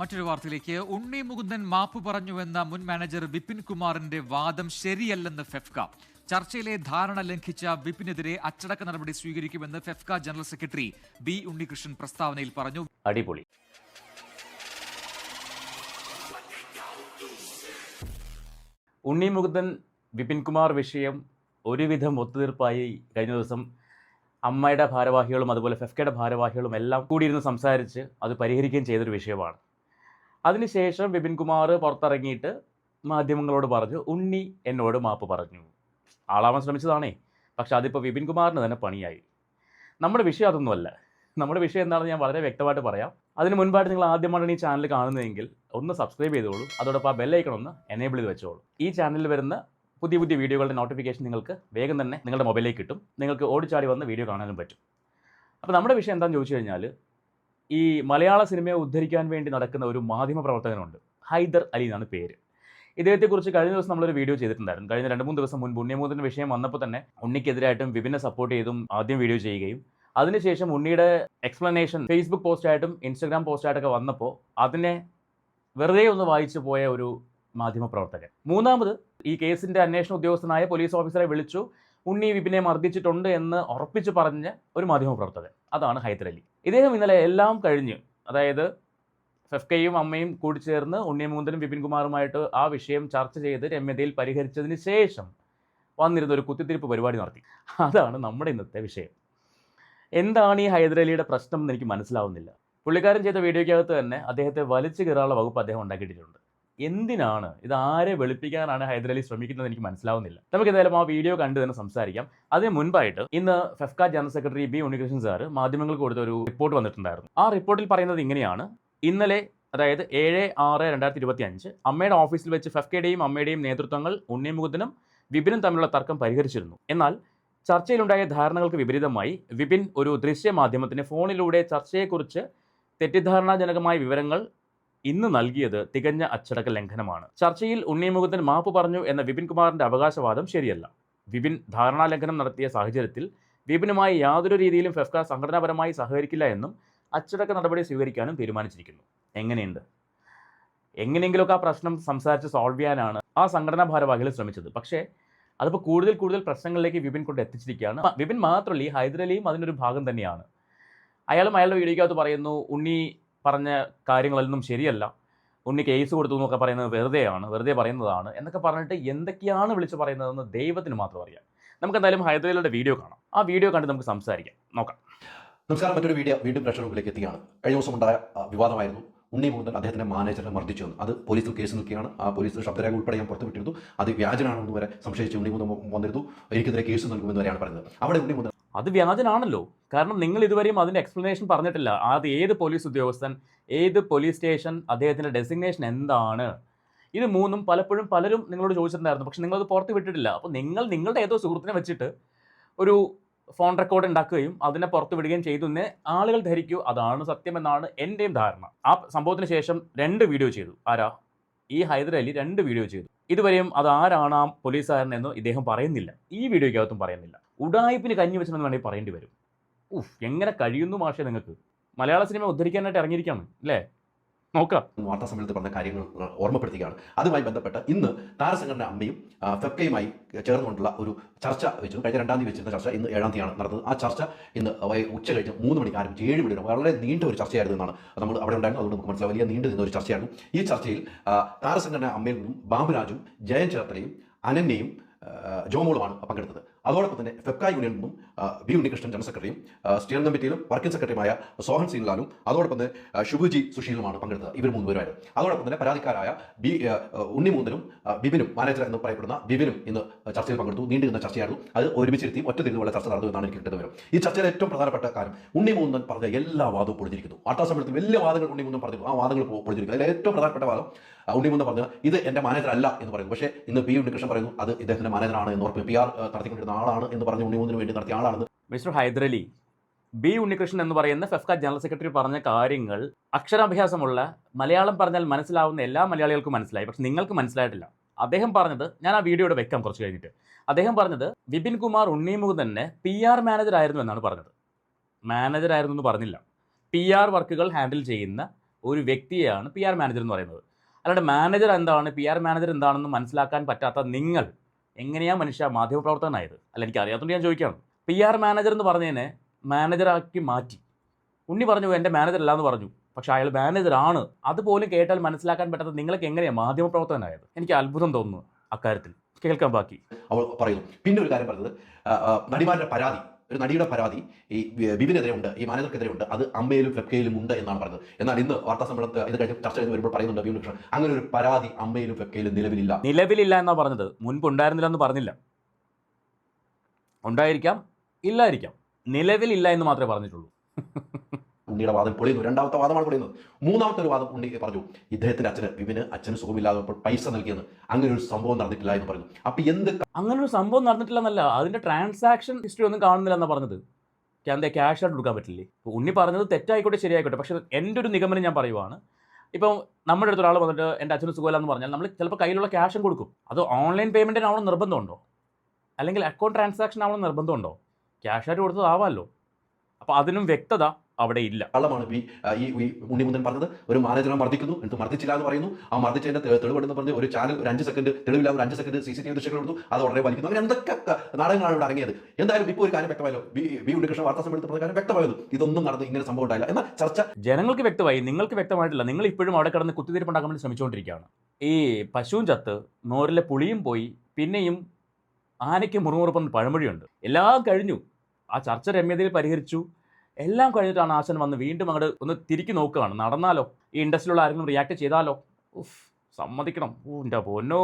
മറ്റൊരു വാർത്തയിലേക്ക്. ഉണ്ണി മുകുന്ദൻ മാപ്പ് പറഞ്ഞുവെന്ന മുൻ മാനേജർ വിപിൻ കുമാറിന്റെ വാദം ശരിയല്ലെന്ന് ഫെഫ്ക. ചർച്ചയിലെ ധാരണ ലംഘിച്ച വിപിനെതിരെ അച്ചടക്ക നടപടി സ്വീകരിക്കുമെന്ന് FEFKA general secretary B Unnikrishnan പ്രസ്താവനയിൽ പറഞ്ഞു. അടിപൊളി. ഉണ്ണി മുകുന്ദൻ വിപിൻ കുമാർ വിഷയം ഒരുവിധം ഒത്തുതീർപ്പായി കഴിഞ്ഞ ദിവസം അമ്മയുടെ ഭാരവാഹികളും അതുപോലെ ഫെഫ്കയുടെ ഭാരവാഹികളും എല്ലാം കൂടിയിരുന്ന് സംസാരിച്ച് അത് പരിഹരിക്കുകയും ചെയ്തൊരു വിഷയമാണ്. അതിനുശേഷം വിപിൻ കുമാർ പുറത്തിറങ്ങിയിട്ട് മാധ്യമങ്ങളോട് പറഞ്ഞു ഉണ്ണി എന്നോട് മാപ്പ് പറഞ്ഞു. ആളാവാൻ ശ്രമിച്ചതാണേ. പക്ഷെ അതിപ്പോൾ വിപിൻ കുമാറിന് തന്നെ പണിയായി. നമ്മുടെ വിഷയം അതൊന്നുമല്ല. നമ്മുടെ വിഷയം എന്താണെന്ന് ഞാൻ വളരെ വ്യക്തമായിട്ട് പറയാം. അതിന് മുൻപായിട്ട് നിങ്ങൾ ആദ്യമായിട്ടാണ് ഈ ചാനൽ കാണുന്നതെങ്കിൽ ഒന്ന് സബ്സ്ക്രൈബ് ചെയ്തോളൂ. അതോടൊപ്പം ആ ബെല്ലൈക്കൺ ഒന്ന് എനേബിൾ ചെയ്ത് വെച്ചോളൂ. ഈ ചാനലിൽ വരുന്ന പുതിയ പുതിയ വീഡിയോകളുടെ നോട്ടിഫിക്കേഷൻ നിങ്ങൾക്ക് വേഗം തന്നെ നിങ്ങളുടെ മൊബൈലിലേക്ക് കിട്ടും. നിങ്ങൾക്ക് ഓടിച്ചാടി വന്ന് വീഡിയോ കാണാനും പറ്റും. അപ്പോൾ നമ്മുടെ വിഷയം എന്താണെന്ന് ചോദിച്ചു കഴിഞ്ഞാൽ ഈ മലയാള സിനിമയെ ഉദ്ധരിക്കാൻ വേണ്ടി നടക്കുന്ന ഒരു മാധ്യമ പ്രവർത്തകനുണ്ട്. ഹൈദർ അലി എന്നാണ് പേര്. ഇദ്ദേഹത്തെക്കുറിച്ച് കഴിഞ്ഞ ദിവസം നമ്മളൊരു വീഡിയോ ചെയ്തിട്ടുണ്ടായിരുന്നു. കഴിഞ്ഞ രണ്ട് മൂന്ന് ദിവസം മുൻപ് ഉണ്ണിമൂതിന്റെ വിഷയം വന്നപ്പോൾ തന്നെ ഉണ്ണിക്കെതിരായിട്ടും വിപിനെ സപ്പോർട്ട് ചെയ്തും ആദ്യം വീഡിയോ ചെയ്യുകയും അതിനുശേഷം ഉണ്ണിയുടെ എക്സ്പ്ലനേഷൻ ഫേസ്ബുക്ക് പോസ്റ്റായിട്ടും ഇൻസ്റ്റഗ്രാം പോസ്റ്റായിട്ടൊക്കെ വന്നപ്പോൾ അതിനെ വെറുതെ ഒന്ന് വായിച്ചു പോയ ഒരു മാധ്യമ പ്രവർത്തകൻ. മൂന്നാമത് ഈ കേസിന്റെ അന്വേഷണ ഉദ്യോഗസ്ഥനായ പോലീസ് ഓഫീസറെ വിളിച്ചു ഉണ്ണി വിപിനെ മർദ്ദിച്ചിട്ടുണ്ട് എന്ന് ഉറപ്പിച്ചു പറഞ്ഞ ഒരു മാധ്യമ പ്രവർത്തകൻ. അതാണ് ഹൈദരലി ഇദ്ദേഹം ഇന്നലെ എല്ലാം കഴിഞ്ഞ് അതായത് ഫെഫ്കയും അമ്മയും കൂടി ചേർന്ന് ഉണ്ണിയമൂന്തനും വിപിൻ കുമാറുമായിട്ട് ആ വിഷയം ചർച്ച ചെയ്ത് രമ്യതയിൽ പരിഹരിച്ചതിന് ശേഷം വന്നിരുന്ന ഒരു കുത്തിത്തിരിപ്പ് പരിപാടി നടത്തി. അതാണ് നമ്മുടെ ഇന്നത്തെ വിഷയം. എന്താണ് ഈ ഹൈദരലിയുടെ പ്രശ്നം എന്ന് എനിക്ക് മനസ്സിലാവുന്നില്ല. പുള്ളിക്കാരൻ ചെയ്ത വീഡിയോയ്ക്കകത്ത് തന്നെ അദ്ദേഹത്തെ വലിച്ചു കയറാനുള്ള വകുപ്പ് അദ്ദേഹം ഉണ്ടാക്കിയിട്ടുണ്ട് എന്തിനാണ്? ഇത് ആരെ വെളുപ്പിക്കാനാണ് ഹൈദരലി ശ്രമിക്കുന്നത് എനിക്ക് മനസ്സിലാവുന്നില്ല. നമുക്ക് എന്തായാലും ആ വീഡിയോ കണ്ട് തന്നെ സംസാരിക്കാം. അതിന് മുൻപായിട്ട് ഇന്ന് FEFKA general secretary B Unnikrishnan sir മാധ്യമങ്ങൾക്ക് കൊടുത്ത ഒരു റിപ്പോർട്ട് വന്നിട്ടുണ്ടായിരുന്നു. ആ റിപ്പോർട്ടിൽ പറയുന്നത് ഇങ്ങനെയാണ്. ഇന്നലെ അതായത് ഏഴ് ആറ് രണ്ടായിരത്തി ഇരുപത്തി അഞ്ച് അമ്മയുടെ ഓഫീസിൽ വെച്ച് ഫെഫ്കയുടെയും അമ്മയുടെയും നേതൃത്വങ്ങൾ ഉണ്ണിമുകുന്ദനും വിപിനും തമ്മിലുള്ള തർക്കം പരിഹരിച്ചിരുന്നു. എന്നാൽ ചർച്ചയിലുണ്ടായ ധാരണകൾക്ക് വിപരീതമായി വിപിൻ ഒരു ദൃശ്യ മാധ്യമത്തിന് ഫോണിലൂടെ ചർച്ചയെക്കുറിച്ച് തെറ്റിദ്ധാരണാജനകമായ വിവരങ്ങൾ ഇന്ന് നൽകിയത് തികഞ്ഞ അച്ചടക്ക ലംഘനമാണ്. ചർച്ചയിൽ ഉണ്ണിമുഖത്തിന് മാപ്പ് പറഞ്ഞു എന്ന വിപിൻ കുമാറിന്റെ അവകാശവാദം ശരിയല്ല. വിപിൻ ധാരണാ ലംഘനം നടത്തിയ സാഹചര്യത്തിൽ വിപിനുമായി യാതൊരു രീതിയിലും ഫെഫ്ക സംഘടനാപരമായി സഹകരിക്കില്ല എന്നും അച്ചടക്ക നടപടി സ്വീകരിക്കാനും തീരുമാനിച്ചിരിക്കുന്നു. എങ്ങനെയുണ്ട്? എങ്ങനെയെങ്കിലുമൊക്കെ ആ പ്രശ്നം സംസാരിച്ച് സോൾവ് ചെയ്യാനാണ് ആ സംഘടനാ ഭാരവാഹികൾ ശ്രമിച്ചത്. പക്ഷേ അതിപ്പോൾ കൂടുതൽ കൂടുതൽ പ്രശ്നങ്ങളിലേക്ക് വിപിൻ കൊണ്ട് എത്തിച്ചിരിക്കുകയാണ്. വിപിൻ മാത്രമല്ല ഈ ഹൈദരലിയും അതിനൊരു ഭാഗം തന്നെയാണ്. അയാളും അയാളുടെ വീഡിയോക്കകത്ത് പറയുന്നു ഉണ്ണി പറഞ്ഞ കാര്യങ്ങളൊന്നും ശരിയല്ല. ഉണ്ണി കേസ് കൊടുത്തു എന്നൊക്കെ പറയുന്നത് വെറുതെയാണ് വെറുതെ പറയുന്നതാണ് എന്നൊക്കെ പറഞ്ഞിട്ട് എന്തൊക്കെയാണ് വിളിച്ച് പറയുന്നതെന്ന് ദൈവത്തിന് മാത്രം അറിയാം. നമുക്ക് എന്തായാലും ഹൈദരാബാദിലെ വീഡിയോ കാണാം. ആ വീഡിയോ കണ്ട് നമുക്ക് സംസാരിക്കാം. നോക്കാം. നമസ്കാരം. മറ്റൊരു വീഡിയോ വീണ്ടും പ്രഷർ എത്തിയാണ് കഴിഞ്ഞ ദിവസം ഉണ്ടായ വിവാദമായിരുന്നു. ഉണ്ണി മുകുന്ദൻ അദ്ദേഹത്തിന്റെ മാനേജറെ മർദ്ദിച്ചു വന്നു അത് പോലീസിൽ കേസ് നിൽക്കുകയാണ്. ആ പോലീസ് ശബ്ദരേഖ ഉൾപ്പെടെ ഞാൻ പുറത്തുവിട്ടിരുന്നു. അത് വ്യാജനാണെന്ന് വരെ സംശയിച്ച് ഉണ്ണി വന്നിരുന്നു. എനിക്കെതിരെ കേസ് നൽകുമെന്ന് വരെയാണ് പറയുന്നത് അവിടെ ഉണ്ണി അത് വ്യാജനാണല്ലോ. കാരണം നിങ്ങൾ ഇതുവരെയും അതിന്റെ എക്സ്പ്ലനേഷൻ പറഞ്ഞിട്ടില്ല. അത് ഏത് പോലീസ് ഉദ്യോഗസ്ഥൻ ഏത് പോലീസ് സ്റ്റേഷൻ അദ്ദേഹത്തിന്റെ ഡെസിഗ്നേഷൻ എന്താണ്? ഇത് മൂന്നും പലപ്പോഴും പലരും നിങ്ങളോട് ചോദിച്ചിട്ടുണ്ടായിരുന്നു. പക്ഷെ നിങ്ങളത് പുറത്ത് വിട്ടിട്ടില്ല അപ്പോൾ നിങ്ങൾ നിങ്ങളുടെ ഏതോ സുഹൃത്തിനെ വെച്ചിട്ട് ഒരു ഫോൺ റെക്കോർഡ് ഉണ്ടാക്കുകയും അതിനെ പുറത്ത് വിടുകയും ചെയ്തു. എന്ന് ആളുകൾ ധരിക്കൂ. അതാണ് സത്യമെന്നാണ് എന്റെയും ധാരണ. ആ സംഭവത്തിന് ശേഷം രണ്ട് വീഡിയോ ചെയ്തു. ആരാ? ഈ ഹൈദരലി രണ്ട് വീഡിയോ ചെയ്തു. ഇതുവരെയും അത് ആരാണ് ആ പോലീസുകാരൻ എന്ന് ഇദ്ദേഹം പറയുന്നില്ല. ഈ വീഡിയോയ്ക്കകത്തും പറയുന്നില്ല. ഉടായ്പിന് കഞ്ഞി വെച്ചെന്ന് വേണമെങ്കിൽ പറയേണ്ടി വരും. ഉഫ് എങ്ങനെ കഴിയുന്നു മാഷെ നിങ്ങൾക്ക്? മലയാള സിനിമ ഉദ്ധരിക്കാനായിട്ട് ഇറങ്ങിയിരിക്കുകയാണ് അല്ലേ? നോക്കാം വാർത്താ സമ്മേളനത്തിൽ പറഞ്ഞ കാര്യങ്ങൾ ഓർമ്മപ്പെടുത്തുകയാണ്. അതുമായി ബന്ധപ്പെട്ട് ഇന്ന് താരസംഘടന അമ്മയും ആ, ഫെഫ്കയുമായി ചേർന്നുകൊണ്ടുള്ള ഒരു ചർച്ച വെച്ചു. കഴിഞ്ഞ രണ്ടാം തീയതി വെച്ചിരുന്ന ചർച്ച ഇന്ന് ഏഴാം തീയതിയാണ് നടന്നത്. ആ ചർച്ച ഇന്ന് ഉച്ച കഴിഞ്ഞ് മൂന്ന് മണിക്ക് ആരംഭിച്ച് ഏഴ് മണി വളരെ നീണ്ട ഒരു ചർച്ചയായിരുന്നു എന്നാണ് നമ്മൾ അവിടെ ഉണ്ടായിരുന്നു അതുകൊണ്ട് നമുക്ക് വലിയ നീണ്ടു നിന്ന ഒരു ചർച്ചയായിരുന്നു. ഈ ചർച്ചയിൽ താരസംഘടന അമ്മയിൽ നിന്നും ബാബുരാജും ജയൻ ചേർത്തലയും അനന്യയും ജോമോളുമാണ് പങ്കെടുത്തത്. അതോടൊപ്പം തന്നെ ഫെപ്ക യൂണിയൻ നിന്നും ബി ഉണ്ണികൃഷ്ണൻ ജനറൽ സെക്രട്ടറിയും സ്റ്റിയറിംഗ് കമ്മിറ്റിയിലും വർക്കിംഗ് സെക്രട്ടറിയുമായ സോഹൻ സീൻലാലും അതോടൊപ്പം തന്നെ ശുഭുജി സുശീലുമാണ് പങ്കെടുത്തത് ഇവർ മൂന്നുപേരായിരുന്നു അതോടൊപ്പം തന്നെ പരാതിക്കാരായ ബി ഉണ്ണിമൂന്നനും ബിബിനും മാനേജർ എന്ന് പറയപ്പെടുന്ന ബിബിനും ഇന്ന് ചർച്ചയിൽ പങ്കെടുത്തു. നീണ്ടു നിന്ന ചർച്ചയായിരുന്നു. അത് ഒരുമിച്ചിരുത്തി ഒറ്റ തിരിഞ്ഞുള്ള ചർച്ച നടന്നു എന്നാണ് എനിക്ക് കിട്ടുന്നത് ഈ ചർച്ചയിലെ ഏറ്റവും പ്രധാനപ്പെട്ട കാര്യം ഉണ്ണിമൂന്നൻ പറഞ്ഞ എല്ലാ വാദവും പൊളിഞ്ഞിരിക്കുന്നു. വാർത്താ സമ്മേളനത്തിൽ വലിയ വാദങ്ങൾ ഉണ്ണിമൂന്നൻ പറഞ്ഞിരുന്നു. ആ വാദങ്ങൾ പൊളിഞ്ഞിരിക്കുന്നു. അതിൽ ഏറ്റവും പ്രധാനപ്പെട്ട വാദം ആ, ഉണ്ണിമൂന്നൻ പറഞ്ഞത് ഇത് എന്റെ മാനേജർ അല്ല എന്ന് പറയുന്നു. പക്ഷേ ഇന്ന് പി ഉണ്ണികൃഷ്ണൻ പറയുന്നു അത് ഇദ്ദേഹത്തിന്റെ മാനേജറാണ് എന്ന് ഓർക്കും പി ആർ നടത്തിക്കൊണ്ടിരുന്ന ആളാണ് എന്ന് പറഞ്ഞ് ഉണ്ണിമുന്നിന് വേണ്ടി നടത്തിയ ആളാണ്. മിസ്റ്റർ ഹൈദരലി ബി ഉണ്ണികൃഷ്ണൻ എന്ന് പറയുന്ന ഫെഫ്ക ജനറൽ സെക്രട്ടറി പറഞ്ഞ കാര്യങ്ങൾ അക്ഷരാഭ്യാസമുള്ള മലയാളം പറഞ്ഞാൽ മനസ്സിലാവുന്ന എല്ലാ മലയാളികൾക്കും മനസ്സിലായി. പക്ഷെ നിങ്ങൾക്ക് മനസ്സിലായിട്ടില്ല. അദ്ദേഹം പറഞ്ഞത് ഞാൻ ആ വീഡിയോയുടെ വെക്കാം കുറച്ച് കഴിഞ്ഞിട്ട്. അദ്ദേഹം പറഞ്ഞത് വിപിൻ കുമാർ ഉണ്ണിമുഖ് തന്നെ പി ആർ മാനേജർ ആയിരുന്നു എന്നാണ് പറഞ്ഞത്. മാനേജർ ആയിരുന്നു എന്ന് പറഞ്ഞില്ല. പി ആർ വർക്കുകൾ ഹാൻഡിൽ ചെയ്യുന്ന ഒരു വ്യക്തിയാണ് പി ആർ മാനേജർ എന്ന് പറയുന്നത്. അല്ലാണ്ട് മാനേജർ എന്താണ്? പി ആർ മാനേജർ എന്താണെന്ന് മനസ്സിലാക്കാൻ പറ്റാത്ത നിങ്ങൾ എങ്ങനെയാണ് മനുഷ്യ മാധ്യമപ്രവർത്തകനായത്? അല്ല എനിക്ക് അറിയാത്തതുകൊണ്ട് ഞാൻ ചോദിക്കുകയാണ് പി ആർ മാനേജർ എന്ന് പറഞ്ഞതിനെ മാനേജറാക്കി മാറ്റി. ഉണ്ണി പറഞ്ഞു എന്റെ മാനേജർ അല്ല എന്ന് പറഞ്ഞു. പക്ഷേ അയാൾ മാനേജറാണ് അതുപോലും കേട്ടാൽ മനസ്സിലാക്കാൻ പറ്റാത്ത നിങ്ങൾക്ക് എങ്ങനെയാണ് മാധ്യമപ്രവർത്തകനായത്? എനിക്ക് അത്ഭുതം തോന്നുന്നു അക്കാര്യത്തിൽ. കേൾക്കാൻ ബാക്കി. അവൾ പറയുന്നു പിന്നെ ഒരു കാര്യം പറഞ്ഞത് നടിമാരുടെ പരാതി. ഒരു നടിയുടെ പരാതി ഈ ബിബിനെതിരെ ഉണ്ട് ഈ മാനേജർക്കെതിരെ ഉണ്ട് അത് അമ്മയിലും ഫെഫ്കയിലും ഉണ്ട് എന്നാണ് പറഞ്ഞത്. എന്നാൽ ഇന്ന് വാർത്താ സമ്മേളനത്തിൽ ഇത് കഴിഞ്ഞ് ചർച്ച ചെയ്ത് വരുമ്പോൾ പറയുന്നുണ്ട് ബിബിൻ കൃഷ്ണൻ അങ്ങനെ ഒരു പരാതി അമ്മയിലും ഫെഫ്കയിലും നിലവിലില്ല. നിലവിലില്ല എന്നാ പറഞ്ഞത്? മുൻപ് ഉണ്ടായിരുന്നില്ല എന്ന് പറഞ്ഞില്ല. ഉണ്ടായിരിക്കാം ഇല്ലായിരിക്കാം. നിലവിലില്ല എന്ന് മാത്രമേ പറഞ്ഞിട്ടുള്ളൂ. ഉണ്ണിയുടെ വാദം പൊളിയുന്നു. രണ്ടാമത്തെ വാദമാണ് പൊളിയുന്നത്. മൂന്നാമത്തെ ഒരു വാദം ഉണ്ണി പറഞ്ഞു. ഇദ്ദേഹത്തിന്റെ അച്ഛന് വിപിന് അച്ഛന് സുഖമില്ലാതെ പൈസ നൽകിയെന്ന് അങ്ങനെ ഒരു സംഭവം നടന്നിട്ടില്ല എന്ന് പറഞ്ഞു. അപ്പൊ എന്ത് അങ്ങനെ ഒരു സംഭവം നടന്നിട്ടില്ലെന്നല്ല. അതിന്റെ ട്രാൻസാക്ഷൻ ഹിസ്റ്ററി ഒന്നും കാണുന്നില്ല എന്നാ പറഞ്ഞത് എന്താ ക്യാഷ് ആയിട്ട് കൊടുക്കാൻ പറ്റില്ലേ? ഇപ്പോൾ ഉണ്ണി പറഞ്ഞത് തെറ്റായിക്കോട്ടെ ശരിയായിക്കോട്ടെ. പക്ഷെ എന്റെ ഒരു നിഗമനം ഞാൻ പറയുവാണ്. ഇപ്പം നമ്മുടെ അടുത്ത് ഒരാൾ വന്നിട്ട് എന്റെ അച്ഛന് സുഖമില്ല എന്ന് പറഞ്ഞാൽ നമ്മൾ ചിലപ്പോൾ കയ്യിലുള്ള ക്യാഷും കൊടുക്കും. അത് ഓൺലൈൻ പേയ്മെന്റിനാവണം നിർബന്ധമുണ്ടോ? അല്ലെങ്കിൽ അക്കൗണ്ട് ട്രാൻസാക്ഷൻ ആവണം നിർബന്ധമുണ്ടോ? ക്യാഷ് ആയിട്ട് കൊടുത്തത് ആവാമല്ലോ അപ്പോൾ അതിനും വ്യക്തത അവിടെ ഇല്ല കള്ളമാണ് ഈ ഈ ഉണ്ണിമുന്തൻ പറഞ്ഞത്. ഒരു മാനേജറെ മർദ്ദിക്കുന്നു എന്നിട്ട് മർദ്ദിച്ചില്ല എന്ന് പറയുന്നു. ആ മർദ്ദിച്ചതിന്റെ തെളിവെടുന്ന് പറഞ്ഞ് ഒരു ചാനൽ ഒരു അഞ്ച് സെക്കൻഡ് തെളിവില്ല ഒരു അഞ്ച് second C C T V ദൃശ്യങ്ങൾ എടുത്തു. അത് ഉടനെ വലിക്കുന്നു. അങ്ങനെ എന്തൊക്കെ നാടകങ്ങളാണ് ഇവിടെ അടങ്ങിയത് എന്തായാലും ഇപ്പോൾ ഒരു കാര്യം വ്യക്തമായല്ലോ. വി ബി ഉണ്ണികൃഷ്ണൻ വാർത്താ സമ്മേളനത്തിൽ പറഞ്ഞ കാര്യം വ്യക്തമായത് ഇതൊന്നും നടന്ന് ഇങ്ങനെ സംഭവം ഉണ്ടായില്ല. എന്നാൽ ചർച്ച ജനങ്ങൾക്ക് വ്യക്തമായി നിങ്ങൾക്ക് വ്യക്തമായിട്ടില്ല. നിങ്ങൾ ഇപ്പോഴും അവിടെ കിടന്ന് കുത്തിത്തിരിപ്പുണ്ടാക്കാൻ വേണ്ടി ശ്രമിച്ചുകൊണ്ടിരിക്കുകയാണ്. ഈ പശുവും ചത്ത് നോറിലെ പുളിയും പോയി പിന്നെയും ആനയ്ക്ക് മുറുമുറുപ്പെന്ന് പഴമൊഴിയുണ്ട്. എല്ലാം കഴിഞ്ഞു. ആ ചർച്ച രമ്യതയിൽ പരിഹരിച്ചു. എല്ലാം കഴിഞ്ഞിട്ടാണ് ആശൻ വന്ന് വീണ്ടും അങ്ങോട്ട് ഒന്ന് തിരിക്കി നോക്കുകയാണ്. നടന്നാലോ? ഈ ഇൻഡസ്ട്രിയിലുള്ള ആരെങ്കിലും റിയാക്ട് ചെയ്താലോ? ഉഫ്. സമ്മതിക്കണം. എന്റെ പൊന്നോ.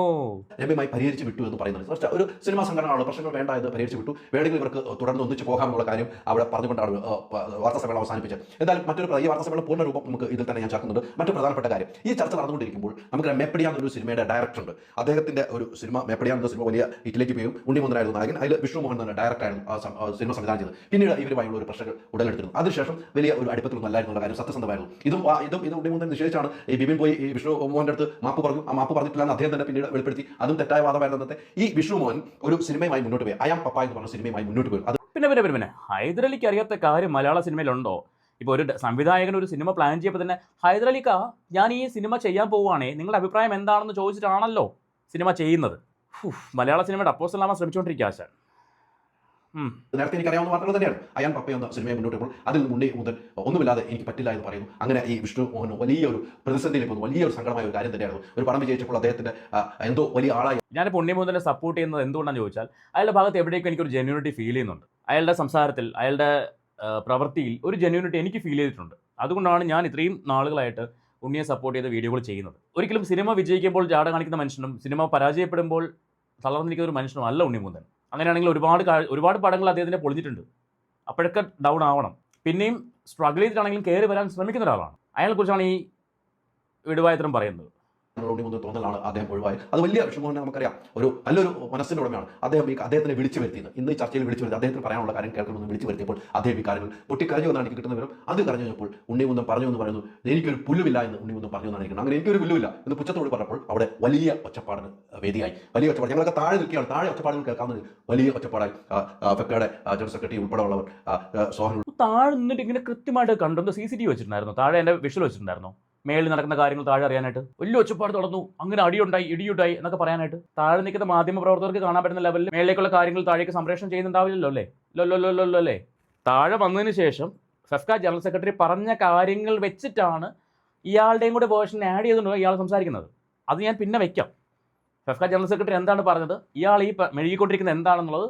രമ്യമായി പരിഹരിച്ചു വിട്ടു എന്ന് പറയുന്നത്. ഒരു സിനിമാ സംഘടനയാണ് പ്രശ്നങ്ങൾ വേണ്ട എന്ന് പരിഹരിച്ച് വിട്ടു. വേണമെങ്കിൽ ഇവർക്ക് തുടർന്ന് ഒന്നിച്ച് പോകാമെന്നുള്ള കാര്യം അവിടെ പറഞ്ഞുകൊണ്ടാണ് വാർത്താ സമ്മേളനം അവസാനിപ്പിച്ചത്. എന്തായാലും മറ്റൊരു ഈ വാർത്താ സമ്മേളനം പൂർണ രൂപം നമുക്ക് ഇതിൽ തന്നെ ഞാൻ ചാക്കുന്നുണ്ട്. മറ്റു പ്രധാനപ്പെട്ട കാര്യം ഈ ചർച്ച നടന്നുകൊണ്ടിരിക്കുമ്പോൾ നമുക്ക് മേപ്പടിയാൻ ഒരു സിനിമയുടെ ഡയറക്ടർ ഉണ്ട്. അദ്ദേഹത്തിന്റെ ഒരു സിനിമ മേപ്പടിയാൻ സിനിമ വലിയ ഇറ്റലിറ്റി പേയും. ഉണ്ണിമുന്തനായിരുന്നു നായകൻ. അതിൽ വിഷ്ണു മോഹൻ തന്നെ ഡയറക്ടറായിരുന്നു ആ സിനിമ സംവിധാനം ചെയ്തത്. പിന്നീട് ഇവരുമായുള്ള ഒരു പ്രശ്നങ്ങൾ ഉടലെടുത്തിരുന്നു. അതിനുശേഷം വലിയ ഒരു അടുപ്പത്തിലൊന്നും അല്ലായിരുന്നുള്ള കാര്യം സത്യസന്ധമായിരുന്നു. ഇതും ഇതും ഇത് ഉണ്ണിമുന്തൻ നിഷേധിച്ചാണ് ഈ ബിബിൻ പോയി ഈ വിഷ്ണു മോഹന്റെ അടുത്ത് മാപ്പ് പറഞ്ഞു ആ മാപ്പ് പറഞ്ഞിട്ടില്ല അദ്ദേഹം തന്നെ പിന്നീട് വെളിപ്പെടുത്തി. അതും തെറ്റായ വാദമായിരുന്നു അന്നത്തെ. ഈ വിഷ്ണു മോഹൻ ഒരു സിനിമയുമായി മുന്നോട്ട് പോയി. അയാം പപ്പ എന്ന് പറഞ്ഞ സിനിമയുമായി മുന്നോട്ട് പോയി. അത് പിന്നെ പിന്നെ പിന്നെ ഹൈദരലിക്ക് അറിയാത്ത കാര്യം മലയാള സിനിമയിലുണ്ടോ? ഇപ്പോൾ ഒരു സംവിധായകൻ ഒരു സിനിമ പ്ലാൻ ചെയ്യുമ്പോൾ തന്നെ ഹൈദരലിക്ക ഞാൻ ഈ സിനിമ ചെയ്യാൻ പോവുകയാണേ നിങ്ങളുടെ അഭിപ്രായം എന്താണെന്ന് ചോദിച്ചിട്ടാണല്ലോ സിനിമ ചെയ്യുന്നത്. മലയാള സിനിമയുടെ അപ്പോസ്റ്റലാവാൻ ശ്രമിച്ചുകൊണ്ടിരിക്കുക ആശാൻ. നേരത്തെ എനിക്ക് അറിയാവുന്ന വാർത്തകൾ തന്നെയാണ്. അയാൻ പപ്പ എന്ന സിനിമയെ മുന്നോട്ട് അതിൽ മുന്നേ മുതൽ ഒന്നുമില്ലാതെ എനിക്ക് പറ്റില്ല എന്ന് പറയുന്നു. അങ്ങനെ ഈ വിഷ്ണു മോഹൻ വലിയൊരു പ്രതിസന്ധിയിലേക്ക് പോകുന്നു. വലിയൊരു സങ്കടമായ ഒരു കാര്യം തന്നെയായിരുന്നു ഒരു പടം വിജയിച്ചപ്പോൾ അദ്ദേഹത്തിന്റെ എന്തോ വലിയ ആളായി. ഞാനിപ്പോൾ ഉണ്ണിമുതലിനെ സപ്പോർട്ട് ചെയ്യുന്നത് എന്തുകൊണ്ടാണ് ചോദിച്ചാൽ അയാളുടെ ഭാഗത്ത് എവിടേക്കും എനിക്കൊരു ജെന്യൂണിറ്റി ഫീൽ ചെയ്യുന്നുണ്ട്? അയാളുടെ സംസാരത്തിൽ അയാളുടെ പ്രവൃത്തിയിൽ ഒരു ജെന്യൂണിറ്റി എനിക്ക് ഫീൽ ചെയ്തിട്ടുണ്ട്. അതുകൊണ്ടാണ് ഞാൻ ഇത്രയും നാളുകളായിട്ട് ഉണ്ണിയെ സപ്പോർട്ട് ചെയ്ത വീഡിയോകൾ ചെയ്യുന്നത്. ഒരിക്കലും സിനിമ വിജയിക്കുമ്പോൾ ജാട കാണിക്കുന്ന മനുഷ്യനും സിനിമ പരാജയപ്പെടുമ്പോൾ തളർന്നിരിക്കുന്ന ഒരു മനുഷ്യനും അല്ല ഉണ്ണിമുന്തൻ അങ്ങനെയാണെങ്കിൽ ഒരുപാട് ഒരുപാട് പടങ്ങൾ അദ്ദേഹത്തിന്റെ പൊളിഞ്ഞിട്ടുണ്ട്. അപ്പോഴൊക്കെ ഡൗൺ ആവണം. പിന്നെയും സ്ട്രഗിൾ ചെയ്തിട്ടാണെങ്കിലും കയറി വരാൻ ശ്രമിക്കുന്ന ഒരാളാണ്. അയാളെക്കുറിച്ചാണ് ഈ വിടുവായത്രം പറയുന്നത്. ഉണ്ണി മുതൽ തോന്നലാണ് അദ്ദേഹം ഒഴിവായത്. അത് വലിയ വിഷമമാണ് നമുക്കറിയാം. ഒരു നല്ലൊരു മനസ്സിന്റെ ഉടമയാണ്. അദ്ദേഹം ഈ അദ്ദേഹത്തിനെ വിളിച്ചു വരുത്തിയത്. ഇന്ന് ചർച്ചയിൽ വിളിച്ചു വരുത്തി അദ്ദേഹത്തിന് പറയാനുള്ള കാര്യം കേൾക്കണമെന്ന് വിളിച്ചു വരുത്തിയപ്പോൾ അദ്ദേഹം ഈ കാര്യങ്ങൾ പൊട്ടിക്കരഞ്ഞു എന്നാണ് എനിക്ക് കിട്ടുന്ന വിവരം. അത് കരഞ്ഞു ഉണ്ണി മുന്നം പറഞ്ഞു എന്ന് പറയുന്നു എനിക്കൊരു പുല്ലുമില്ല എന്ന് ഉണ്ണി മുന്തം പറഞ്ഞു എന്നാണ് എനിക്ക് അങ്ങനെ എനിക്കൊരു പുല്ലുമില്ല എന്ന് പുച്ചത്തോട് പറഞ്ഞപ്പോൾ അവിടെ വലിയ ഒച്ചപ്പാടിന് വേദിയായി. വലിയ ഒച്ചപ്പാട്. ഞങ്ങളൊക്കെ താഴെ നിൽക്കുകയാണ്. താഴെ ഒച്ചപ്പാടുകൾ കേൾക്കാവുന്നത് വലിയ ഒച്ചപ്പാടായി. ഫെക്കയുടെ ജനറൽ സെക്രട്ടറി ഉൾപ്പെടെയുള്ളവർ സോഹൻ താഴെ നിന്നിട്ട് ഇങ്ങനെ കൃത്യമായിട്ട് കണ്ടു. സി സി ടി വി വെച്ചിട്ടുണ്ടായിരുന്നു? താഴെ എന്റെ വിഷൽ വെച്ചിട്ടുണ്ടായിരുന്നു? മേളിൽ നടക്കുന്ന കാര്യങ്ങൾ താഴെ അറിയാനായിട്ട്. വലിയ ഒച്ചപ്പാട് തുടർന്നു. അങ്ങനെ അടിയുണ്ടായി ഇടിയുണ്ടായി എന്നൊക്കെ പറയാനായിട്ട്. താഴെ നിൽക്കുന്ന മാധ്യമ പ്രവർത്തകർക്ക് കാണാൻ പറ്റുന്ന ലെവലിൽ മേളിലേക്കുള്ള കാര്യങ്ങൾ താഴേക്ക് സംപ്രേഷണം ചെയ്യുന്നുണ്ടാവില്ലല്ലോ അല്ലേ? ലൊല്ലോ അല്ലേ താഴെ വന്നതിന് ശേഷം ഫെഫ്ക ജനറൽ സെക്രട്ടറി പറഞ്ഞ കാര്യങ്ങൾ വെച്ചിട്ടാണ് ഇയാളുടെയും കൂടെ വേർഷൻ ആഡ് ചെയ്തുകൊണ്ട് ഇയാൾ സംസാരിക്കുന്നത്. അത് ഞാൻ പിന്നെ വെക്കാം. ഫെഫ്ക ജനറൽ സെക്രട്ടറി എന്താണ് പറഞ്ഞത്? ഇയാൾ ഈ മെഴുകിക്കൊണ്ടിരിക്കുന്നത് എന്താണെന്നുള്ളത്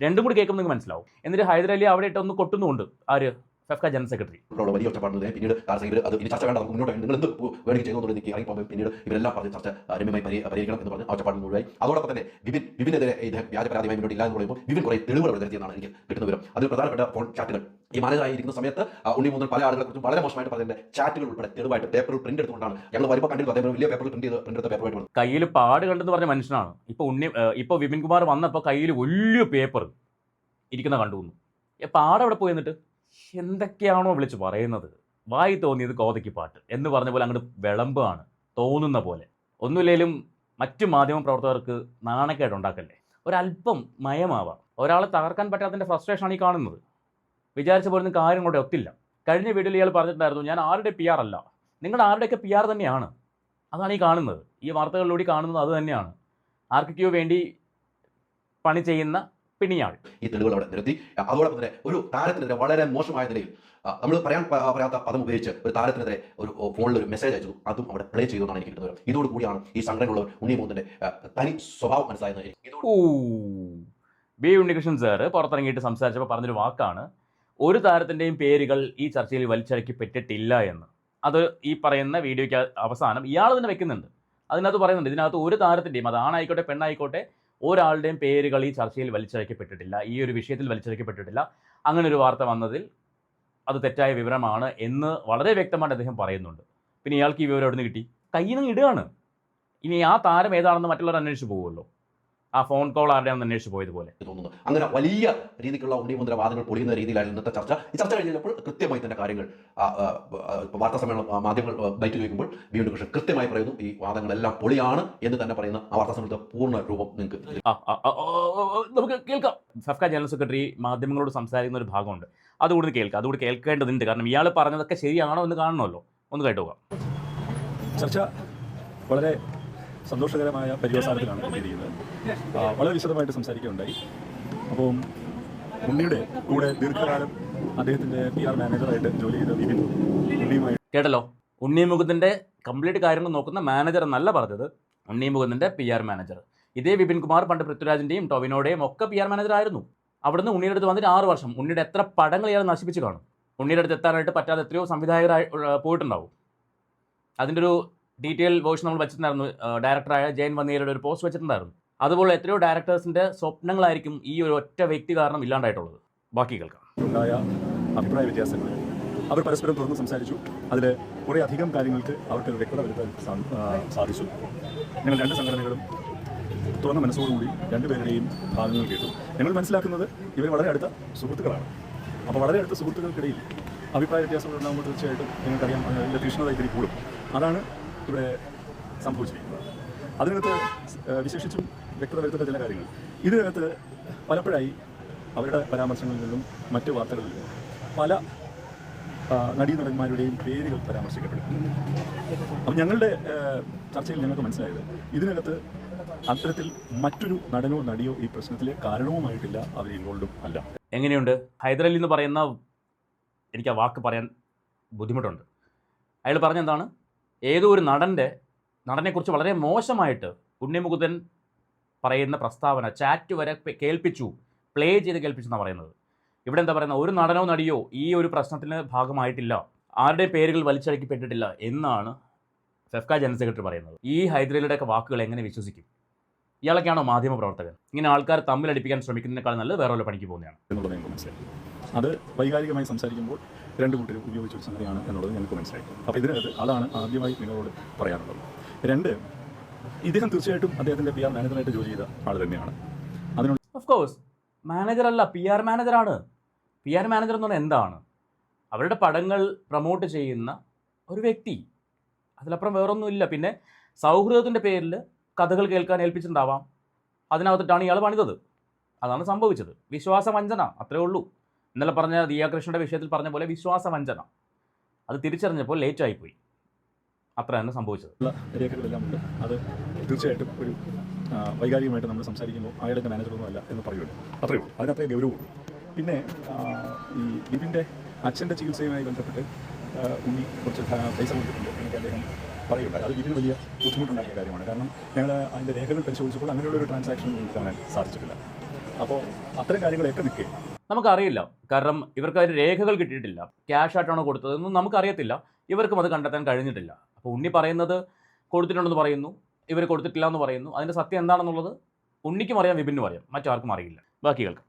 രണ്ടും കൂടി കേൾക്കുമ്പോൾ നിങ്ങൾക്ക് മനസ്സിലാവും. എന്നിട്ട് ഹൈദരലി അവിടെ ഇട്ടൊന്ന് കൊട്ടുന്നുണ്ട് ആര്? FEFKA general secretary. ഉള്ള വലിയ ഒറ്റപ്പാടുന്നത് പിന്നീട് കാർ സാഹിബ് അത് ഇനി ചർച്ച വേണ്ട നമുക്ക് മുന്നോട്ട് നിങ്ങൾ എന്ത് വേണമെങ്കിൽ ചെയ്യുന്നുള്ളത് എനിക്ക് അറിയിപ്പോൾ പിന്നീട് ഇവരെല്ലാം പറഞ്ഞ് ചർച്ച രമ്യമായി പരി പരിഹരിക്കണം എന്ന് പറഞ്ഞ് ഒറ്റപ്പാടിൽ മുഴുവായി അതോടൊപ്പം തന്നെ വിപിൻ വിപിനെതിരെ ഇദ്ദേഹം വ്യാജ പരാതിയുമായി മുന്നോട്ട് ഇല്ല എന്ന് പറയുമ്പോൾ വിവിൻ കുറേ തെളിവുകൾ പ്രചരിച്ചെന്നാണ് എനിക്ക് കിട്ടുന്ന വിവരം. അതിൽ പ്രധാനപ്പെട്ട ഫോൺ ചാറ്റുകൾ. ഈ മാനേജറായിരിക്കുന്ന സമയത്ത് ഉണ്ണി മുതൽ പല ആളുകളെ കുറിച്ചും വളരെ മോശമായിട്ട് പറഞ്ഞതിന്റെ ചാറ്റുകൾ ഉൾപ്പെടെ തെളിവായിട്ട് പേപ്പറിൽ പ്രിന്റ് എടുത്തുകൊണ്ടാണ് ഞങ്ങൾ വരുമ്പോൾ കണ്ടിരുന്നു അദ്ദേഹം വലിയ പേപ്പറിൽ പ്രിന്റ് ചെയ്ത് പ്രിന്റ് എടുത്ത പേപ്പറായിട്ട് കയ്യിൽ പാട് കണ്ടെന്ന് പറഞ്ഞ മനുഷ്യനാണ്. ഇപ്പോൾ ഉണ്ണി ഇപ്പൊ ഇപ്പോൾ വിപിൻ കുമാർ വന്നപ്പോൾ കയ്യിൽ വലിയ പേപ്പർ ഇരിക്കുന്ന കണ്ടു പാടവിടെ അവിടെ പോയി എന്നിട്ട്? എന്തൊക്കെയാണോ വിളിച്ച് പറയുന്നത്? വായി തോന്നിയത് കോതയ്ക്ക് പാട്ട്. എന്ന് പറഞ്ഞ പോലെ അങ്ങോട്ട് വിളമ്പാണ്. തോന്നുന്ന പോലെ. ഒന്നുമില്ലെങ്കിലും മറ്റു മാധ്യമ പ്രവർത്തകർക്ക് നാണക്കേട് ഉണ്ടാക്കല്ലേ? ഒരല്പം മയമാവാം. ഒരാളെ തകർക്കാൻ പറ്റാത്തതിന്റെ ഫ്രസ്ട്രേഷനാണ് ഈ കാണുന്നത്. വിചാരിച്ച പോലെ കൂടെ ഒത്തില്ല. കഴിഞ്ഞ വീഡിയോയിൽ ഇയാൾ പറഞ്ഞിട്ടുണ്ടായിരുന്നു ഞാൻ ആരുടെ പി ആർ അല്ല. നിങ്ങൾ ആരുടെയൊക്കെ പി ആർ തന്നെയാണ്? അതാണ് ഈ കാണുന്നത്. ഈ വാർത്തകളിലൂടെ കാണുന്നത് അത് തന്നെയാണ്. ആർക്കൊക്കെയോ വേണ്ടി പണി ചെയ്യുന്ന പിണിയാൾ. ഈ തെളിവുകൾ അവിടെ നിരത്തി. അതോടൊപ്പം തന്നെ ഒരു താരത്തിനെതിരെ വളരെ മോശമായ നിലയിൽ നമ്മൾ പറയാൻ പറയാത്ത പദം ഉപയോഗിച്ച് ഒരു താരത്തിനെതിരെ ഒരു ഫോണിൽ ഒരു മെസ്സേജ് അയച്ചു. അതും അവിടെ പ്ലേ ചെയ്തു എന്നാണ് എനിക്ക് കിട്ടുന്നത്. ഇതോട് കൂടിയാണ് ഈ സംഘടനയുള്ളവർ ഉണ്ണിമൂന്നിന്റെ ആ, തനി സ്വഭാവം മനസ്സിലായത് ബി ഉണ്ണികൃഷ്ണൻ സാറ് പുറത്തിറങ്ങിയിട്ട് സംസാരിച്ചപ്പോൾ പറഞ്ഞൊരു വാക്കാണ് ഒരു താരത്തിന്റെയും പേരുകൾ ഈ ചർച്ചയിൽ വലിച്ചിറക്കി പെട്ടിട്ടില്ല എന്ന്. അത് ഈ പറയുന്ന വീഡിയോയ്ക്ക് അവസാനം ഇയാൾ തന്നെ വെക്കുന്നുണ്ട്. അതിനകത്ത് പറയുന്നുണ്ട് ഇതിനകത്ത് ഒരു താരത്തിന്റെയും അത് ആണായിക്കോട്ടെ പെണ്ണായിക്കോട്ടെ ഒരാളുടെയും പേരുകൾ ഈ ചർച്ചയിൽ വലിച്ചിറക്കപ്പെട്ടിട്ടില്ല ഈ ഒരു വിഷയത്തിൽ വലിച്ചിറക്കപ്പെട്ടിട്ടില്ല അങ്ങനെ ഒരു വാർത്ത വന്നതിൽ അത് തെറ്റായ വിവരമാണ് എന്ന് വളരെ വ്യക്തമായിട്ട് അദ്ദേഹം പറയുന്നുണ്ട്. പിന്നെ ഇയാൾക്ക് ഈ വിവരം എവിടെ നിന്ന് കിട്ടി? കയ്യിൽ നിന്ന് ഇടുകയാണ്. ഇനി ആ താരം ഏതാണെന്ന് മറ്റുള്ളവർ അന്വേഷിച്ച് പോകുമല്ലോ. ആ ഫോൺ കോൾ ആരുടെയാണെന്ന് അന്വേഷിച്ച് പോയതുപോലെ. തോന്നുന്നു. അങ്ങനെ വലിയ രീതിക്കുള്ള ഉണ്ണിമുദ്ര വാദങ്ങൾ പൊളിയുന്ന രീതിയിലായിരുന്നു ഇന്നത്തെ ചർച്ച. ഈ ചർച്ച കഴിഞ്ഞപ്പോൾ കൃത്യമായി തന്നെ കാര്യങ്ങൾ വാർത്താ സമ്മേളനം മാധ്യമങ്ങൾ ബൈറ്റ് ചോദിക്കുമ്പോൾ വീണ്ടും കൃഷ്ണൻ കൃത്യമായി പറയുന്നു ഈ വാദങ്ങളെല്ലാം പൊളിയാണ് എന്ന് തന്നെ പറയുന്ന ആ വാർത്താ സമ്മേളനത്തെ പൂർണ രൂപം നിങ്ങൾക്ക് നമുക്ക് കേൾക്കാം. ഫഫ്ക ജനറൽ സെക്രട്ടറി മാധ്യമങ്ങളോട് സംസാരിക്കുന്ന ഒരു ഭാഗമുണ്ട്. അതുകൂടി കേൾക്കാം. അതുകൂടി കേൾക്കേണ്ടതുണ്ട്. കാരണം ഇയാൾ പറഞ്ഞതൊക്കെ ശരിയാണോ എന്ന് കാണണമല്ലോ. ഒന്ന് കേട്ടുപോകാം ചർച്ച വളരെ സന്തോഷകരമായ പര്യവസാനത്തിലാണ് എത്തിയിരിക്കുന്നത് വളരെ വിശദമായിട്ട് സംസാരിക്കുകയുണ്ടായി. അപ്പം ഉണ്ണിയുടെ കൂടെ ദീർഘകാലം അദ്ദേഹത്തിന്റെ പി ആർ മാനേജറായിട്ട് ജോലി ചെയ്ത വിപിൻ ഉണ്ണിയുമായി കേട്ടല്ലോ? ഉണ്ണി മുകുന്ദന്റെ കംപ്ലീറ്റ് കാര്യങ്ങൾ നോക്കുന്ന മാനേജർ എന്നല്ല പറഞ്ഞത്. ഉണ്ണി മുകുന്ദന്റെ പി ആർ മാനേജർ ഇതേ വിപിൻ കുമാർ പണ്ട് പൃഥ്വിരാജിന്റെയും ടൊവിനോടെയും ഒക്കെ പി ആർ മാനേജർ ആയിരുന്നു. അവിടുന്ന് ഉണ്ണിയുടെ അടുത്ത് വന്നിട്ട് ആറ് വർഷം. ഉണ്ണിയുടെ എത്ര പടങ്ങൾ ഇയാൾ നശിപ്പിച്ച് കാണും? ഉണ്ണിയുടെ അടുത്ത് എത്താനായിട്ട് പറ്റാതെ എത്രയോ സംവിധായകരായി പോയിട്ടുണ്ടാവും. അതിന്റെ ഒരു ഡീറ്റെയിൽ വോയിസ് നമ്മൾ വെച്ചിട്ടുണ്ടായിരുന്നു ഡയറക്ടറായ ജയൻ വന്നീരയുടെ ഒരു പോസ്റ്റ് വെച്ചിട്ടുണ്ടായിരുന്നു. അതുപോലെ എത്രയോ ഡയറക്ടേഴ്സിന്റെ സ്വപ്നങ്ങളായിരിക്കും ഈ ഒരു ഒറ്റ വ്യക്തി കാരണം ഇല്ലാണ്ടായിട്ടുള്ളത്. ബാക്കി കേൾക്കാം. ഉണ്ടായ അഭിപ്രായ വ്യത്യാസങ്ങൾ. അവർ പരസ്പരം തുറന്ന് സംസാരിച്ചു. അതിൽ കുറേ അധികം കാര്യങ്ങൾക്ക് അവർക്ക് വ്യക്തത വരുത്താൻ സാധിച്ചു. ഞങ്ങൾ രണ്ട് സംഘടനകളും തുറന്ന മനസ്സോടുകൂടി രണ്ടുപേരുടെയും ഭാഗങ്ങൾ കേട്ടു. ഞങ്ങൾ മനസ്സിലാക്കുന്നത് ഇവർ വളരെ അടുത്ത സുഹൃത്തുക്കളാണ്. അപ്പോൾ വളരെ അടുത്ത സുഹൃത്തുക്കൾക്കിടയിൽ അഭിപ്രായ വ്യത്യാസങ്ങൾ ഉണ്ടാകുമ്പോൾ തീർച്ചയായിട്ടും നിങ്ങൾക്കറിയാം അതിന്റെ തീക്ഷ്ണത ഇത്തിരി കൂടും. അതാണ് ഇവിടെ സംഭവിച്ചിരിക്കുന്നത്. അതിനകത്ത് വിശേഷിച്ചും വ്യക്തത വരുത്തുന്ന ചില കാര്യങ്ങൾ. ഇതിനകത്ത് പലപ്പോഴായി അവരുടെ പരാമർശങ്ങളിൽ നിന്നും മറ്റു വാർത്തകളിൽ നിന്നും പല നടീനടന്മാരുടെയും പേരുകൾ പരാമർശിക്കപ്പെടുന്നു അപ്പം ഞങ്ങളുടെ ചർച്ചയിൽ ഞങ്ങൾക്ക് മനസ്സിലായത് ഇതിനകത്ത് അത്തരത്തിൽ മറ്റൊരു നടനോ നടിയോ ഈ പ്രശ്നത്തിലെ കാരണവുമായിട്ടില്ല അവർ ഇൻവോൾഡും അല്ല. എങ്ങനെയുണ്ട്? ഹൈദരലി എന്ന് പറയുന്ന എനിക്ക് ആ വാക്ക് പറയാൻ ബുദ്ധിമുട്ടുണ്ട്. അയാൾ പറഞ്ഞെന്താണ്? ഏതോ ഒരു നടന്റെ നടനെക്കുറിച്ച് വളരെ മോശമായിട്ട് ഉണ്ണിമുകുന്ദൻ പറയുന്ന പ്രസ്താവന ചാറ്റ് വരെ കേൾപ്പിച്ചു. പ്ലേ ചെയ്ത് കേൾപ്പിച്ചു എന്നാണ് പറയുന്നത്. ഇവിടെ എന്താ പറയുന്നത്? ഒരു നടനോ നടിയോ ഈ ഒരു പ്രശ്നത്തിന് ഭാഗമായിട്ടില്ല. ആരുടെ പേരുകൾ വലിച്ചടക്കിപ്പെട്ടിട്ടില്ല എന്നാണ് ഫെഫ്ക ജനറൽ സെക്രട്ടറി പറയുന്നത്. ഈ ഹൈദരലിയുടെയൊക്കെ വാക്കുകൾ എങ്ങനെ വിശ്വസിക്കും? ഇയാളൊക്കെയാണോ മാധ്യമ പ്രവർത്തകൻ ഇങ്ങനെ ആൾക്കാർ തമ്മിലടിപ്പിക്കാൻ ശ്രമിക്കുന്നതിനേക്കാൾ നല്ലത് വേറെ പണിക്ക് പോകുന്നതാണ്. എന്നുള്ളത് ഞങ്ങൾക്ക് മനസ്സിലായി. അത് വൈകാരികമായി സംസാരിക്കുമ്പോൾ രണ്ട് കൂട്ടരും ഉപയോഗിച്ച ഒരു സംഗതിയാണ് എന്നുള്ളത് ഞങ്ങൾക്ക് മനസ്സിലായി. അപ്പോൾ ഇതിനകത്ത് അതാണ് ആദ്യമായി നിങ്ങളോട് പറയാനുള്ളത്. രണ്ട് ഇദ്ദേഹം തീർച്ചയായിട്ടും അദ്ദേഹത്തിന്റെ പി ആർ മാനേജറായിട്ട് ജോലി ചെയ്ത ആൾ തന്നെയാണ്. അതിനുള്ള ഓഫ് കോഴ്സ് മാനേജർ അല്ല പി ആർ മാനേജറാണ് പി ആർ മാനേജർ എന്ന് പറഞ്ഞാൽ എന്താണ്? അവരുടെ പടങ്ങൾ പ്രൊമോട്ട് ചെയ്യുന്ന ഒരു വ്യക്തി. അതിലപ്പുറം വേറൊന്നുമില്ല പിന്നെ സൗഹൃദത്തിന്റെ പേരിൽ കഥകൾ കേൾക്കാൻ ഏൽപ്പിച്ചിട്ടുണ്ടാവാം. അതിനകത്തിട്ടാണ് ഇയാൾ പണിതത്. അതാണ് സംഭവിച്ചത്. വിശ്വാസവഞ്ചന അത്രേ ഉള്ളൂ. ഇന്നലെ പറഞ്ഞ ദിയാകൃഷ്ണന്റെ വിഷയത്തിൽ പറഞ്ഞ പോലെ വിശ്വാസവഞ്ചന. അത് തിരിച്ചറിഞ്ഞപ്പോൾ ലേറ്റ് ആയിപ്പോയി. അത്ര തന്നെ സംഭവിച്ചത് രേഖകളെല്ലാം ഉണ്ട്. അത് തീർച്ചയായിട്ടും ഒരു വൈകാരികമായിട്ട് നമ്മൾ സംസാരിക്കുമ്പോൾ അയാളുടെ മാനേജറൊന്നും അല്ല എന്ന് പറയുള്ളൂ. അത്രയേ ഉള്ളൂ. അതിനത്രേ ഗൗരവമുള്ളൂ പിന്നെ ഈ ബിബിന്റെ അച്ഛന്റെ ചികിത്സയുമായി ബന്ധപ്പെട്ട് ഉണ്ണി കുറച്ച് പൈസ കൊടുത്തിട്ടുണ്ട് എന്നൊക്കെ അദ്ദേഹം പറയുണ്ടായി അത് ബിബിന് വലിയ ബുദ്ധിമുട്ടുണ്ടാക്കിയ കാര്യമാണ്. കാരണം ഞങ്ങൾ അതിന്റെ രേഖകൾ പരിശോധിച്ചപ്പോൾ അങ്ങനെയുള്ള ഒരു ട്രാൻസാക്ഷൻ കാണാൻ സാധിച്ചിട്ടില്ല. അപ്പോൾ അത്തരം കാര്യങ്ങളൊക്കെ നിൽക്കേ. നമുക്കറിയില്ല. കാരണം ഇവർക്ക് അതിന് രേഖകൾ കിട്ടിയിട്ടില്ല. ക്യാഷ് ആയിട്ടാണോ കൊടുത്തതെന്നും നമുക്കറിയത്തില്ല. ഇവർക്കും അത് കണ്ടെത്താൻ കഴിഞ്ഞിട്ടില്ല. അപ്പോൾ ഉണ്ണി പറയുന്നത് കൊടുത്തിട്ടുണ്ടെന്ന് പറയുന്നു ഇവർ കൊടുത്തിട്ടില്ല എന്ന് പറയുന്നു. അതിന്റെ സത്യം എന്താണെന്നുള്ളത് ഉണ്ണിക്കും അറിയാം വിപിനും അറിയാം. മറ്റാർക്കും അറിയില്ല. ബാക്കി കേൾക്കാം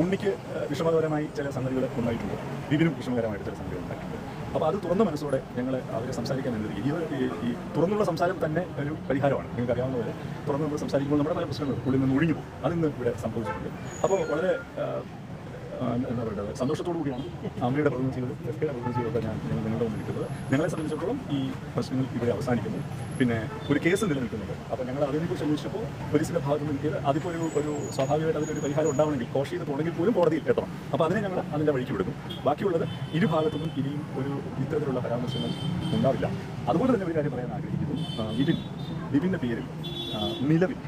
ഉണ്ണിക്ക് വിഷമകരമായി ചില സംഗതികൾ ഉണ്ടായിട്ടുണ്ട്. വിപിനും വിഷമകരമായിട്ട് ചില സംഗതികൾ ഉണ്ടായിട്ടുണ്ട്. അപ്പോൾ അത് തുറന്ന മനസ്സോടെ ഞങ്ങൾ അവരെ സംസാരിക്കാൻ അനുവദിക്കും ഈ തുറന്നുള്ള സംസാരം തന്നെ ഒരു പരിഹാരമാണ്. നിങ്ങൾക്ക് അറിയാവുന്ന പോലെ തുറന്ന് നമ്മൾ സംസാരിക്കുമ്പോൾ നമ്മുടെ പല പ്രശ്നങ്ങൾ ഉള്ളിൽ നിന്ന് ഒഴിഞ്ഞു പോകും. അതിന്ന് ഇവിടെ സംഭവിച്ചിട്ടുണ്ട്. അപ്പോൾ വളരെ എന്താ പറയുക സന്തോഷത്തോടു കൂടിയാണ്. അമ്മയുടെ പ്രതിനിധികളും എഫ്കയുടെ പ്രതിനിധികളൊക്കെ ഞാൻ നിങ്ങളുടെ നിൽക്കുന്നത് ഞങ്ങളെ സംബന്ധിച്ചിടത്തോളം ഈ പ്രശ്നങ്ങൾ ഇവിടെ അവസാനിക്കുന്നു. പിന്നെ ഒരു കേസ് നിലനിൽക്കുന്നുണ്ട്. അപ്പോൾ ഞങ്ങൾ അതിനെക്കുറിച്ച് അന്വേഷിച്ചപ്പോൾ പോലീസിന്റെ ഭാഗത്ത് നിന്ന് കിട്ടിയത് അതിപ്പോൾ ഒരു ഒരു സ്വാഭാവികമായിട്ട് അതിനൊരു പരിഹാരം ഉണ്ടാവണമെങ്കിൽ കോഷ് ചെയ്ത് തുടങ്ങി പോലും കോടതിയിൽ എത്തണം. അപ്പോൾ അതിനെ ഞങ്ങൾ അതിന്റെ വഴിക്ക് വിടുന്നു. ബാക്കിയുള്ളത് ഇരു ഭാഗത്തുനിന്നും ഇനിയും ഒരു ഇത്തരത്തിലുള്ള പരാമർശങ്ങൾ ഉണ്ടാവില്ല. അതുപോലെ തന്നെ ഒരു കാര്യം പറയാൻ ആഗ്രഹിക്കുന്നു. ഇതിൽ വിപിന്റെ പേരിൽ നിലവിൽ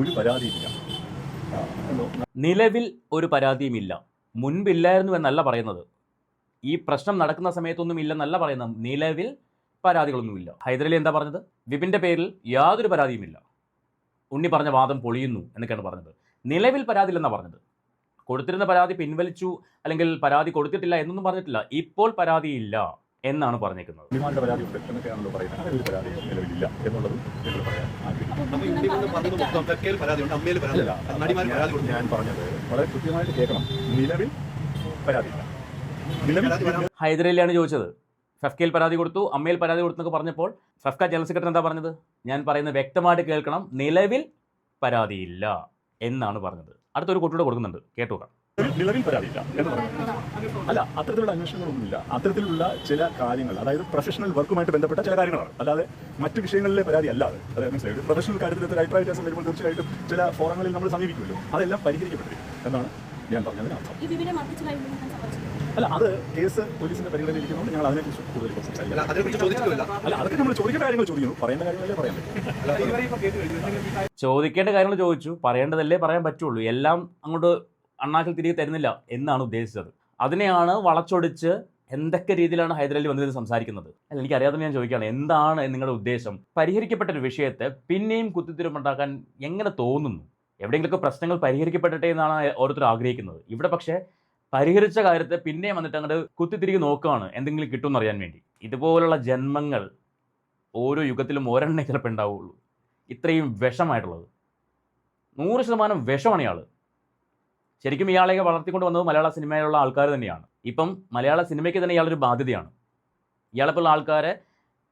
ഒരു പരാതിയില്ല നിലവിൽ ഒരു പരാതിയുമില്ല. മുൻപില്ലായിരുന്നു എന്നല്ല പറയുന്നത്. ഈ പ്രശ്നം നടക്കുന്ന സമയത്തൊന്നും ഇല്ലെന്നല്ല പറയുന്നത്. നിലവിൽ പരാതികളൊന്നുമില്ല. ഹൈദരലി എന്താ പറഞ്ഞത്? വിപിന്റെ പേരിൽ യാതൊരു പരാതിയുമില്ല. ഉണ്ണി പറഞ്ഞ വാദം പൊളിയുന്നു എന്നൊക്കെയാണ് പറഞ്ഞത്. നിലവിൽ പരാതിയില്ലെന്നാണ് പറഞ്ഞത്. കൊടുത്തിരുന്ന പരാതി പിൻവലിച്ചു അല്ലെങ്കിൽ പരാതി കൊടുത്തിട്ടില്ല എന്നൊന്നും പറഞ്ഞിട്ടില്ല. ഇപ്പോൾ പരാതിയില്ല. എന്നാണ് പറഞ്ഞേക്കുന്നത് നടിമാർ ഞാൻ- പരാതി കൊടുത്തു ഞാൻ പറഞ്ഞത് വളരെ കൃത്യമായിട്ട് കേൾക്കണം. നിലവിൽ പരാതിയില്ല. നിലവിൽ പരാതി ഹൈദരലിയാണ് ചോദിച്ചത്. ഫെഫ്കയിൽ പരാതി കൊടുത്തു അമ്മയിൽ പരാതി കൊടുത്തു എന്നൊക്കെ പറഞ്ഞപ്പോൾ ഫെഫ്ക ജനറൽ സെക്രട്ടറി എന്താ പറഞ്ഞത്? ഞാൻ പറയുന്നത് വ്യക്തമായിട്ട് കേൾക്കണം. നിലവിൽ പരാതിയില്ല എന്നാണ് പറഞ്ഞത്. അടുത്തൊരു കുട്ടിയുടെ കൊടുക്കുന്നുണ്ട്. കേട്ടോക്കാം നിലവിൽ പരാതിയില്ല എന്ന് പറയുന്നത് അല്ല അത്തരത്തിലുള്ള അന്വേഷണങ്ങളൊന്നുമില്ല. അത്തരത്തിലുള്ള ചില കാര്യങ്ങൾ അതായത് പ്രൊഫഷണൽ വർക്കുമായിട്ട് ബന്ധപ്പെട്ട ചില കാര്യങ്ങളാണ്. അല്ലാതെ മറ്റു വിഷയങ്ങളിലെ പരാതി അല്ലാതെ. അതായത് മനസ്സിലായി? ഒരു പ്രൊഫഷണൽ കാര്യത്തിൽ ഒരു അഭിപ്രായ വ്യത്യാസം വരുമ്പോൾ തീർച്ചയായിട്ടും ചില ഫോറങ്ങളിൽ നമ്മൾ സമീപിക്കുമല്ലോ. അതെല്ലാം പരിഹരിക്കപ്പെട്ടിരിക്കും എന്നാണ് ഞാൻ പറഞ്ഞതിന് അർത്ഥം. അല്ല അത് കേസ് പോലീസിന്റെ പരിഗണനയിലിരിക്കുന്നതുകൊണ്ട് ഞങ്ങൾ അതിനെക്കുറിച്ച് കൂടുതൽ അല്ല അതൊക്കെ നമ്മൾ ചോദിക്കേണ്ട കാര്യങ്ങൾ ചോദിക്കുന്നു. പറയേണ്ട കാര്യങ്ങളല്ലേ പറയാൻ പറ്റും. ചോദിക്കേണ്ട കാര്യങ്ങൾ ചോദിച്ചു. പറയേണ്ടതല്ലേ പറയാൻ പറ്റുള്ളൂ. എല്ലാം അങ്ങോട്ട് അണ്ണാക്കിൽ തിരികെ തരുന്നില്ല എന്നാണ് ഉദ്ദേശിച്ചത്. അതിനെയാണ് വളച്ചൊടിച്ച് എന്തൊക്കെ രീതിയിലാണ് ഹൈദരലി വന്നിരുന്ന് സംസാരിക്കുന്നത്? അല്ല എനിക്കറിയാതെ ഞാൻ ചോദിക്കുകയാണ് എന്താണ് നിങ്ങളുടെ ഉദ്ദേശം? പരിഹരിക്കപ്പെട്ട ഒരു വിഷയത്തെ പിന്നെയും കുത്തിത്തിരിപ്പുണ്ടാക്കാൻ എങ്ങനെ തോന്നുന്നു? എവിടെയെങ്കിലുമൊക്കെ പ്രശ്നങ്ങൾ പരിഹരിക്കപ്പെടട്ടെ എന്നാണ് ഓരോരുത്തർ ആഗ്രഹിക്കുന്നത്. ഇവിടെ പക്ഷേ പരിഹരിച്ച കാര്യത്തെ പിന്നെയും വന്നിട്ട് അങ്ങോട്ട് കുത്തിത്തിരികെ നോക്കുകയാണ് എന്തെങ്കിലും കിട്ടുമെന്ന് അറിയാൻ വേണ്ടി. ഇതുപോലുള്ള ജന്മങ്ങൾ ഓരോ യുഗത്തിലും ഒരെണ്ണേ ചിലപ്പോൾ ഉണ്ടാവുള്ളൂ. ഇത്രയും വിഷമായിട്ടുള്ളത്. നൂറ് ശതമാനം വിഷമാണ് ഇയാൾ ശരിക്കും ഇയാളെ വളർത്തിക്കൊണ്ട് വന്നത് മലയാള സിനിമയിലുള്ള ആൾക്കാർ തന്നെയാണ്. ഇപ്പം മലയാള സിനിമയ്ക്ക് തന്നെ ഇയാളൊരു ബാധ്യതയാണ്. ഇയാളെപ്പോലുള്ള ആൾക്കാരെ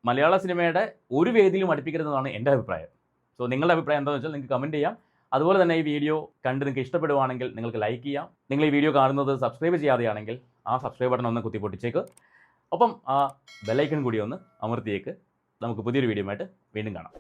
മലയാള സിനിമയുടെ ഒരു വേദിയിലും അടുപ്പിക്കരുതെന്നാണ് എന്റെ അഭിപ്രായം. സോ നിങ്ങളുടെ അഭിപ്രായം എന്താണെന്ന് വെച്ചാൽ നിങ്ങൾക്ക് കമന്റ് ചെയ്യാം. അതുപോലെ തന്നെ ഈ വീഡിയോ കണ്ട് നിങ്ങൾക്ക് ഇഷ്ടപ്പെടുവാണെങ്കിൽ നിങ്ങൾക്ക് ലൈക്ക് ചെയ്യാം. നിങ്ങൾ ഈ വീഡിയോ കാണുന്നത് സബ്സ്ക്രൈബ് ചെയ്യാതെയാണെങ്കിൽ ആ സബ്സ്ക്രൈബ് ബട്ടൺ ഒന്ന് കുത്തി പൊട്ടിച്ചേക്ക് ഒപ്പം ആ ബെല്ലൈക്കൺ കൂടി ഒന്ന് അമർത്തിയേക്ക്. നമുക്ക് പുതിയൊരു വീഡിയോ ആയിട്ട് വീണ്ടും കാണാം.